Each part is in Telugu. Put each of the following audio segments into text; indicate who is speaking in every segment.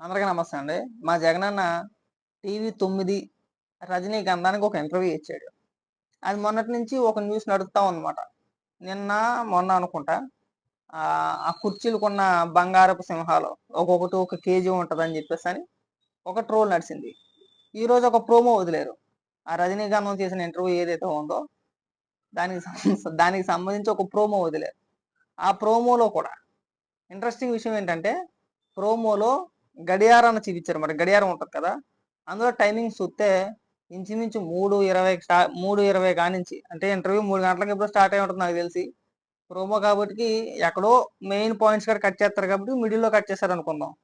Speaker 1: అందరికీ నమస్తే అండి. మా జగనన్న టీవీ తొమ్మిది రజనీకాంతానికి ఒక ఇంటర్వ్యూ ఇచ్చాడు. అది మొన్నటి నుంచి ఒక న్యూస్ నడుపుతా ఉందన్నమాట. నిన్న మొన్న అనుకుంటా ఆ కుర్చీలు కొన్న బంగారపు సింహాలు ఒక్కొక్కటి ఒక కేజీ ఉంటుందని చెప్పేసి అని ఒక ట్రోల్ నడిచింది. ఈరోజు ఒక ప్రోమో వదిలేరు. ఆ రజనీకాంతం చేసిన ఇంటర్వ్యూ ఏదైతే ఉందో దానికి దానికి సంబంధించి ఒక ప్రోమో వదిలేరు. ఆ ప్రోమోలో కూడా ఇంట్రెస్టింగ్ విషయం ఏంటంటే ప్రోమోలో గడియారాన్ని చూపించారు మరి. గడియారం ఉంటుంది కదా. అందులో టైమింగ్స్ చూస్తే ఇంచుమించు మూడు ఇరవై స్టా- మూడు ఇరవై కానించి అంటే ఇంటర్వ్యూ మూడు గంటలకు ఎప్పుడు స్టార్ట్ అయి ఉంటుంది నాకు తెలిసి. ప్రోమో కాబట్టి ఎక్కడో మెయిన్ పాయింట్స్ కూడా కట్ చేస్తారు కాబట్టి మిడిల్లో కట్ చేస్తారు అనుకుందాం.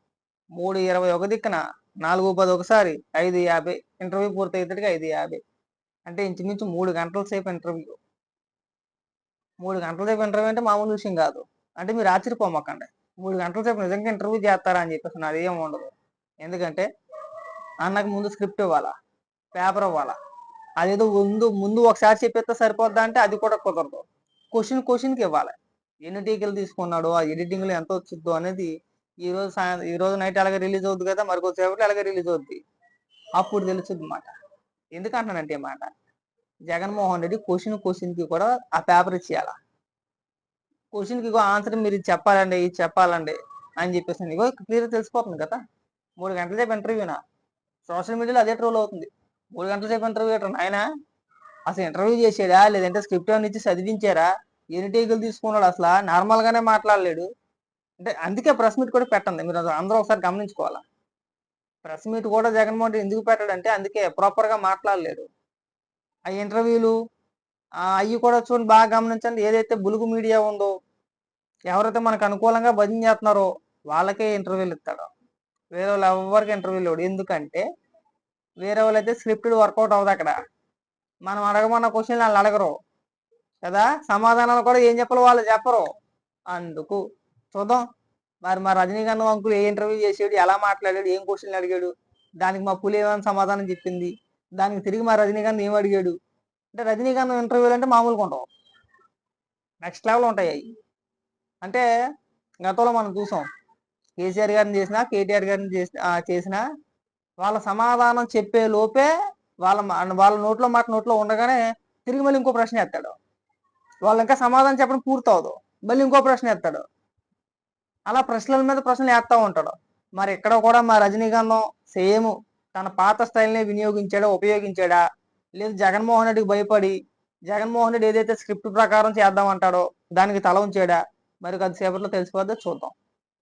Speaker 1: మూడు ఇరవై ఒక దిక్కున నాలుగు పది ఒకసారి ఐదు యాభై. ఇంటర్వ్యూ పూర్తి అయ్యేటికి ఐదు యాభై. అంటే ఇంచుమించు మూడు గంటల సేపు ఇంటర్వ్యూ మూడు గంటల సేపు ఇంటర్వ్యూ అంటే మామూలు విషయం కాదు. అంటే మీరు ఆశ్చర్యపోమకండి. మూడు గంటల సేపు నిజంగా ఇంటర్వ్యూ చేస్తారా అని చెప్పేసి నాది ఏం ఉండదు. ఎందుకంటే అన్నకు ముందు స్క్రిప్ట్ ఇవ్వాలా? పేపర్ ఇవ్వాలా? అదేదో ముందు ముందు ఒకసారి చెప్పేస్తే సరిపోద్దా అంటే అది కూడా కుదరదు. క్వశ్చన్ క్వశ్చన్కి ఇవ్వాలి. ఎన్ని టీకలు తీసుకున్నాడు ఆ ఎడిటింగ్లో ఎంత వచ్చిద్దు అనేది ఈ రోజు ఈ రోజు నైట్ అలాగే రిలీజ్ అవుద్ది కదా మరికొద్దిసేపట్లో అలాగే రిలీజ్ అవుద్ది? అప్పుడు తెలుస్తుంది మాట. ఎందుకంటున్నానంటే మాట జగన్మోహన్ రెడ్డి క్వశ్చన్ క్వశ్చన్కి కూడా ఆ పేపర్ ఇచ్చేయాలా? క్వశ్చన్కి ఇగో ఆన్సర్ మీరు చెప్పాలండి ఇది చెప్పాలండి అని చెప్పేసి ఇగో క్లియర్ తెలిసిపోతుంది కదా. మూడు గంటల సేపు ఇంటర్వ్యూనా సోషల్ మీడియాలో అదే ట్రోల్ అవుతుంది. మూడు గంటల సేపు ఇంటర్వ్యూ ఆయన అసలు ఇంటర్వ్యూ చేసాడా లేదంటే స్క్రిప్ట్ ఏమైనా ఇచ్చి చదివించారా? ఎన్ని టేకులు తీసుకున్నాడు అసలు? నార్మల్ గానే మాట్లాడలేడు. అంటే అందుకే ప్రెస్ మీట్ కూడా పెట్టండి. మీరు అది అందరూ ఒకసారి గమనించుకోవాలా. ప్రెస్ మీట్ కూడా జగన్మోహన్ రెడ్డి ఎందుకు పెట్టాడంటే అందుకే ప్రాపర్గా మాట్లాడలేడు. ఆ ఇంటర్వ్యూలు అవి కూడా చూడండి బాగా గమనించండి. ఏదైతే బులుగు మీడియా ఉందో ఎవరైతే మనకు అనుకూలంగా భజన చేస్తున్నారో వాళ్ళకే ఇంటర్వ్యూలు ఇస్తాడు. వేరే వాళ్ళు ఎవరికి ఇంటర్వ్యూలు ఇవ్వడు ఎందుకంటే వేరే వాళ్ళు అయితే స్క్రిప్టెడ్ వర్కౌట్ అవ్వదు అక్కడ. మనం అడగమన్న క్వశ్చన్ వాళ్ళు అడగరు. కదా? సమాధానాలు కూడా ఏం చెప్పాలో వాళ్ళు చెప్పరు. అందుకు చూద్దాం. మరి మా రజనీకాంత్ అంకుల్ ఏ ఇంటర్వ్యూ చేసాడు? ఎలా మాట్లాడాడు? ఏం క్వశ్చన్లు అడిగాడు? దానికి మా పులి ఏమైనా సమాధానం చెప్పింది? దానికి తిరిగి మా రజనీకాంత్ ఏం అడిగాడు? అంటే రజనీకాంత్ ఇంటర్వ్యూలు అంటే మామూలుగా ఉండవు. నెక్స్ట్ లెవెల్ ఉంటాయి అవి. అంటే గతంలో మనం చూసాం. కేసీఆర్ గారిని చేసినా కేటీఆర్ గారిని చేసిన చేసినా వాళ్ళ సమాధానం చెప్పే లోపే వాళ్ళ వాళ్ళ నోట్లో మాట నోట్లో ఉండగానే తిరిగి మళ్ళీ ఇంకో ప్రశ్న ఎత్తాడు వాళ్ళు ఇంకా సమాధానం చెప్పడం పూర్తవదు. మళ్ళీ ఇంకో ప్రశ్న ఎత్తాడు అలా ప్రశ్నల మీద ప్రశ్నలు వేస్తా ఉంటాడు. మరి ఇక్కడ కూడా మా రజనీకాంతం సేమ్ తన పాత స్టైల్నే వినియోగించాడా ఉపయోగించాడా? లేదు జగన్మోహన్ రెడ్డికి భయపడి జగన్మోహన్ రెడ్డి ఏదైతే స్క్రిప్ట్ ప్రకారం చేద్దామంటాడో దానికి తల ఉంచాడా? మరి కొద్దిసేపట్లో తెలిసిపోద్దో చూద్దాం.